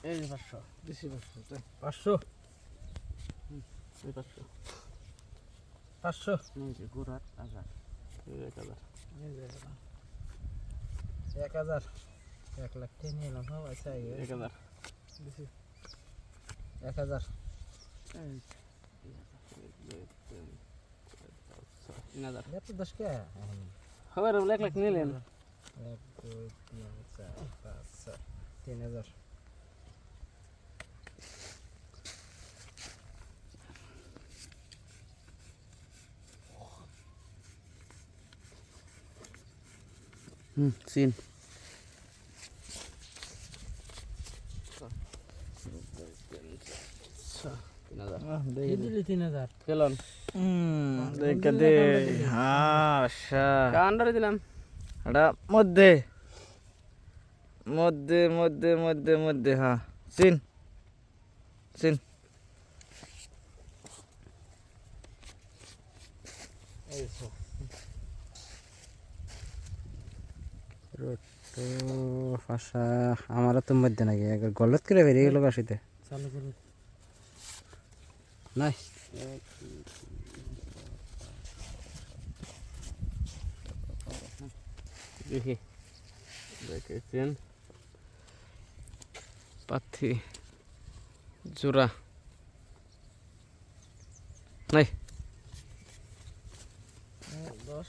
এই পাঁচশো বেশি পাঁচশো। পাঁচশো? পাঁচশো। পাঁচশো? এই যে গুড়ার হাজার। এক হাজার। এক হাজার? এক লাখ নিয়ে এলাম হ্যাঁ আচ্ছা এক হাজার। বেশি। এক হাজার? দুই, তিন, হাজার এত দশ কে? এক লাখ নিলেন এক দুই তিন চার পাঁচ ছয় তিন হাজার হুম সিন তিন হাজার এই দিলি তিন হাজার কেলন দেখে দে আচ্ছা আন্ডারে দিলাম এটা মধ্যে মধ্যে মধ্যে মধ্যে মধ্যে হ্যাঁ চিন চিন তো ভাষা আমারও তো মধ্যে নাকি একবার গলত করে বেরিয়ে গেল বাসিতে। চালু করুন নাই দেখি। দেখেছেন? পাথি জোড়া। নাই দশ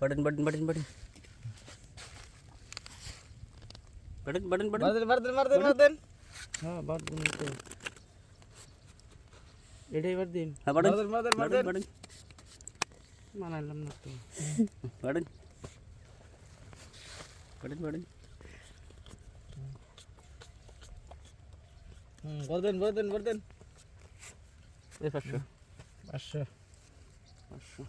button button button button button button button button button button हां बात बोलते एडे वर्दीन हां बटन बटन बटन बटन मनालम ना तू बटन बटन बटन हम्म वर्दन वर्दन वर्दन ये फर्स्ट फर्स्ट फर्स्ट